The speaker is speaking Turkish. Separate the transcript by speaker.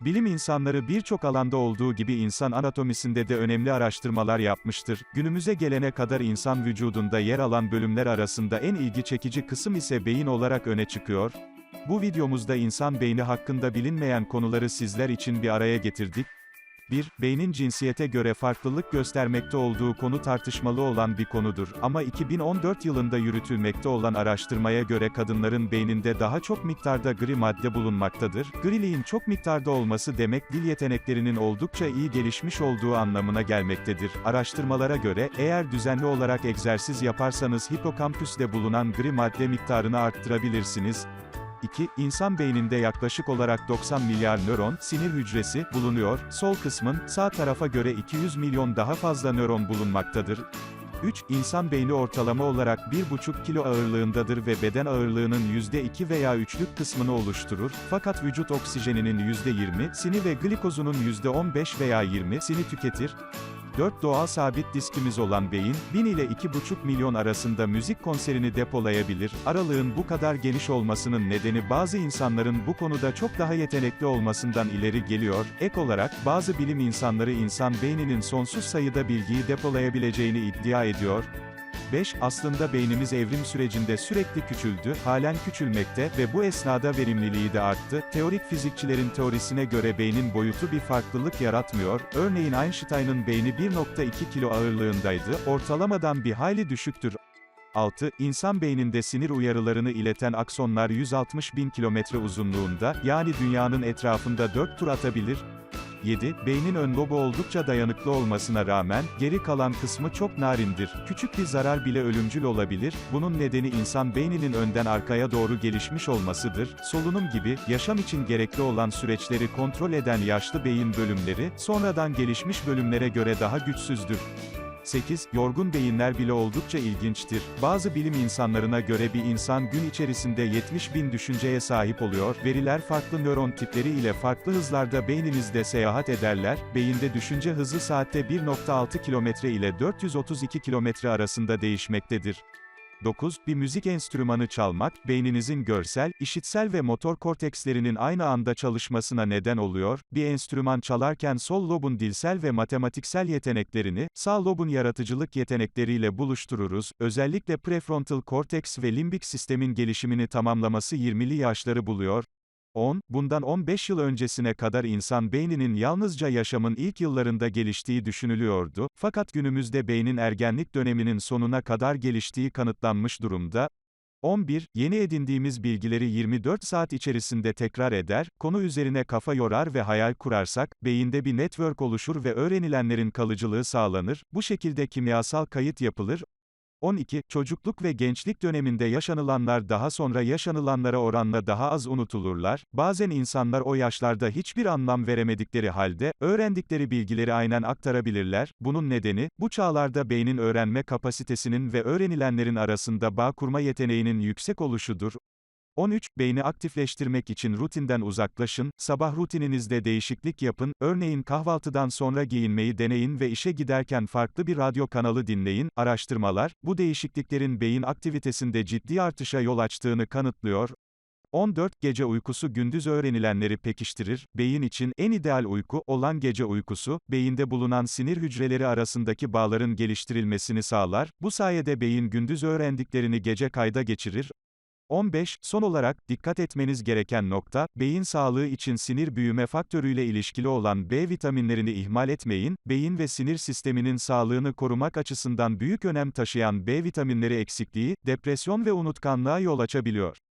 Speaker 1: Bilim insanları birçok alanda olduğu gibi insan anatomisinde de önemli araştırmalar yapmıştır. Günümüze gelene kadar insan vücudunda yer alan bölümler arasında en ilgi çekici kısım ise beyin olarak öne çıkıyor. Bu videomuzda insan beyni hakkında bilinmeyen konuları sizler için bir araya getirdik. 1. Beynin cinsiyete göre farklılık göstermekte olduğu konu tartışmalı olan bir konudur ama 2014 yılında yürütülmekte olan araştırmaya göre kadınların beyninde daha çok miktarda gri madde bulunmaktadır. Griliğin çok miktarda olması demek dil yeteneklerinin oldukça iyi gelişmiş olduğu anlamına gelmektedir. Araştırmalara göre, eğer düzenli olarak egzersiz yaparsanız hipokampüste bulunan gri madde miktarını arttırabilirsiniz. 2. İnsan beyninde yaklaşık olarak 90 milyar nöron, sinir hücresi, bulunuyor. Sol kısmın, sağ tarafa göre 200 milyon daha fazla nöron bulunmaktadır. 3. İnsan beyni ortalama olarak 1,5 kilo ağırlığındadır ve beden ağırlığının %2 veya 3'lük kısmını oluşturur. Fakat vücut oksijeninin %20'sini ve glikozunun %15 veya 20'sini tüketir. 4 doğal sabit diskimiz olan beyin, 1000 ile 2,5 milyon arasında müzik konserini depolayabilir. Aralığın bu kadar geniş olmasının nedeni bazı insanların bu konuda çok daha yetenekli olmasından ileri geliyor. Ek olarak, bazı bilim insanları insan beyninin sonsuz sayıda bilgiyi depolayabileceğini iddia ediyor. 5. Aslında beynimiz evrim sürecinde sürekli küçüldü, halen küçülmekte ve bu esnada verimliliği de arttı. Teorik fizikçilerin teorisine göre beynin boyutu bir farklılık yaratmıyor. Örneğin Einstein'ın beyni 1.2 kilo ağırlığındaydı, ortalamadan bir hayli düşüktür. 6. İnsan beyninde sinir uyarılarını ileten aksonlar 160 bin kilometre uzunluğunda, yani dünyanın etrafında 4 tur atabilir. 7. Beynin ön lobu oldukça dayanıklı olmasına rağmen, geri kalan kısmı çok narindir. Küçük bir zarar bile ölümcül olabilir, bunun nedeni insan beyninin önden arkaya doğru gelişmiş olmasıdır. Solunum gibi, yaşam için gerekli olan süreçleri kontrol eden yaşlı beyin bölümleri, sonradan gelişmiş bölümlere göre daha güçsüzdür. 8. Yorgun beyinler bile oldukça ilginçtir. Bazı bilim insanlarına göre bir insan gün içerisinde 70 bin düşünceye sahip oluyor. Veriler farklı nöron tipleri ile farklı hızlarda beyninizde seyahat ederler. Beyinde düşünce hızı saatte 1.6 kilometre ile 432 kilometre arasında değişmektedir. 9. Bir müzik enstrümanı çalmak, beyninizin görsel, işitsel ve motor kortekslerinin aynı anda çalışmasına neden oluyor. Bir enstrüman çalarken sol lobun dilsel ve matematiksel yeteneklerini, sağ lobun yaratıcılık yetenekleriyle buluştururuz. Özellikle prefrontal korteks ve limbik sistemin gelişimini tamamlaması 20'li yaşları buluyor. 10. Bundan 15 yıl öncesine kadar insan beyninin yalnızca yaşamın ilk yıllarında geliştiği düşünülüyordu, fakat günümüzde beynin ergenlik döneminin sonuna kadar geliştiği kanıtlanmış durumda. 11. Yeni edindiğimiz bilgileri 24 saat içerisinde tekrar eder, konu üzerine kafa yorar ve hayal kurarsak, beyinde bir network oluşur ve öğrenilenlerin kalıcılığı sağlanır, bu şekilde kimyasal kayıt yapılır, 12. Çocukluk ve gençlik döneminde yaşanılanlar daha sonra yaşanılanlara oranla daha az unutulurlar. Bazen insanlar o yaşlarda hiçbir anlam veremedikleri halde, öğrendikleri bilgileri aynen aktarabilirler. Bunun nedeni, bu çağlarda beynin öğrenme kapasitesinin ve öğrenilenlerin arasında bağ kurma yeteneğinin yüksek oluşudur. 13. Beyni aktifleştirmek için rutinden uzaklaşın, sabah rutininizde değişiklik yapın, örneğin kahvaltıdan sonra giyinmeyi deneyin ve işe giderken farklı bir radyo kanalı dinleyin. Araştırmalar, bu değişikliklerin beyin aktivitesinde ciddi artışa yol açtığını kanıtlıyor. 14. Gece uykusu gündüz öğrenilenleri pekiştirir. Beyin için en ideal uyku olan gece uykusu, beyinde bulunan sinir hücreleri arasındaki bağların geliştirilmesini sağlar. Bu sayede beyin gündüz öğrendiklerini gece kayda geçirir. 15. Son olarak, dikkat etmeniz gereken nokta, beyin sağlığı için sinir büyüme faktörüyle ilişkili olan B vitaminlerini ihmal etmeyin, beyin ve sinir sisteminin sağlığını korumak açısından büyük önem taşıyan B vitaminleri eksikliği, depresyon ve unutkanlığa yol açabiliyor.